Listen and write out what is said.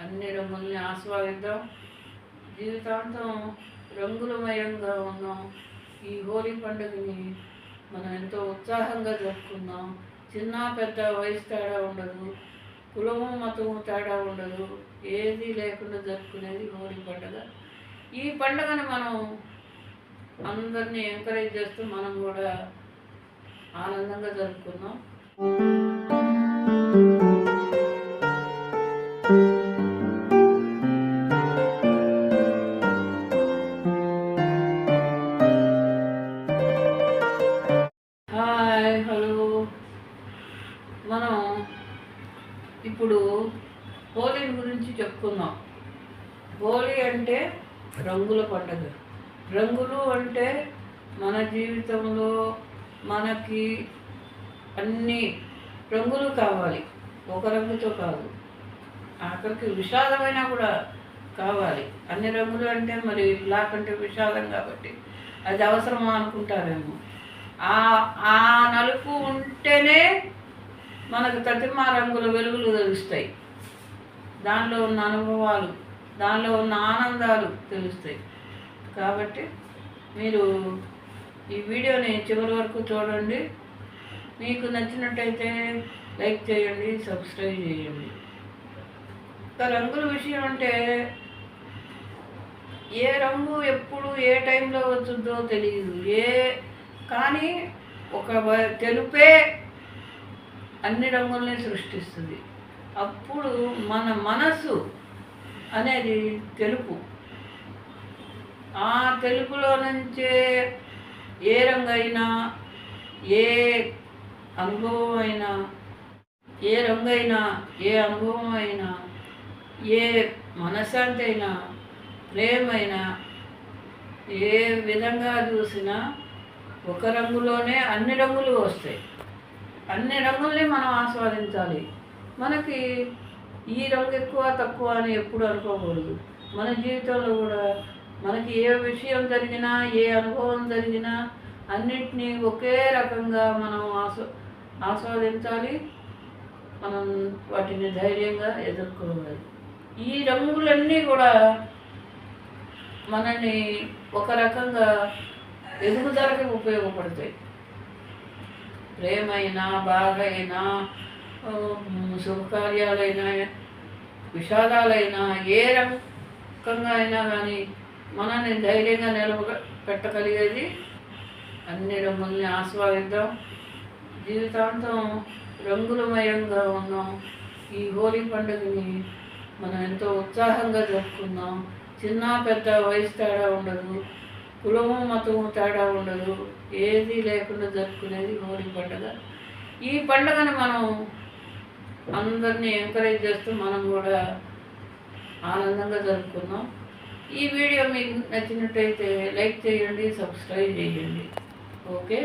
అన్ని రంగుల్ని ఆస్వాదిద్దాం. జీవితాంతం రంగులమయంగా ఉన్నాం. ఈ హోలీ పండుగని మనం ఎంతో ఉత్సాహంగా జరుపుకుందాం. చిన్న పెద్ద వయసు తేడా ఉండదు. కులము మతము తేడా ఉండదు. ఏది లేకుండా జరుపుకునేది హోలీ పండుగ. ఈ పండుగను మనం అందరినీ ఎంకరేజ్ చేస్తూ మనం కూడా ఆనందంగా జరుపుకుందాం. Hi hello. మనం ఇప్పుడు హోలీ గురించి చెప్పుకుందాం. హోలీ అంటే రంగుల పండుగ. రంగులు అంటే మన జీవితంలో మనకి అన్ని రంగులు కావాలి. ఒక రంగుతో కాదు. అక్కడికి విషాదమైనా కూడా కావాలి. అన్ని రంగులు అంటే మరి బ్లాక్ అంటే విషాదం కాబట్టి. అది అవసరమా అనుకుంటారేమో. ఆ నలుపు ఉంటేనే మనకు ప్రతిమా రంగుల వెలుగులు తెలుస్తాయి. దానిలో ఉన్న అనుభవాలు దానిలో ఉన్న ఆనందాలు తెలుస్తాయి. కాబట్టి మీరు ఈ వీడియోని చివరి వరకు చూడండి. మీకు నచ్చినట్టయితే లైక్ చేయండి సబ్స్క్రైబ్ చేయండి. ఇంకా రంగుల విషయం అంటే ఏ రంగు ఎప్పుడు ఏ టైంలో వచ్చుద్దో తెలియదు ఏ కానీ ఒక తెలుపే అన్ని రంగుల్ని సృష్టిస్తుంది. అప్పుడు మన మనసు అనేది తెలుపు. ఆ తెలుపులో నుంచే ఏ రంగు అయినా ఏ అనుభవం అయినా ఏ రంగు అయినా ఏ అనుభవం అయినా ఏ మనశ్శాంతి అయినా ప్రేమైనా ఏ విధంగా చూసినా ఒక రంగులోనే అన్ని రంగులు వస్తాయి. అన్ని రంగుల్ని మనం ఆస్వాదించాలి. మనకి ఈ రంగు ఎక్కువ తక్కువ అని ఎప్పుడు అనుకోకూడదు. మన జీవితంలో కూడా మనకి ఏ విషయం జరిగినా ఏ అనుభవం జరిగినా అన్నిటినీ ఒకే రకంగా మనం ఆస్వా ఆస్వాదించాలి. మనం వాటిని ధైర్యంగా ఎదుర్కోవాలి. ఈ రంగులన్నీ కూడా మనల్ని ఒక రకంగా ఎదుగుదలకి ఉపయోగపడతాయి? ప్రేమైనా బాధైనా ఆ, శుభకార్యాలైనా విషాదాలైనా ఏ రకంగా అయినా కానీ మనల్ని ధైర్యంగా నిలబ పెట్టగలిగేది అన్ని రంగుల్ని ఆస్వాదిద్దాం. జీవితాంతం రంగులమయంగా ఉన్నాం. ఈ హోలీ పండుగని మనం ఎంతో ఉత్సాహంగా జరుపుకుందాం. చిన్న పెద్ద వయసు తేడా ఉండదు. కులము మతము తేడా ఉండదు. ఏది లేకుండా జరుపుకునేది హోలీ పండుగ. ఈ పండుగను మనం అందరినీ ఎంకరేజ్ చేస్తూ మనం కూడా ఆనందంగా జరుపుకుందాం. ఈ వీడియో మీకు నచ్చినట్టయితే లైక్ చేయండి సబ్స్క్రైబ్ చేయండి. ఓకే?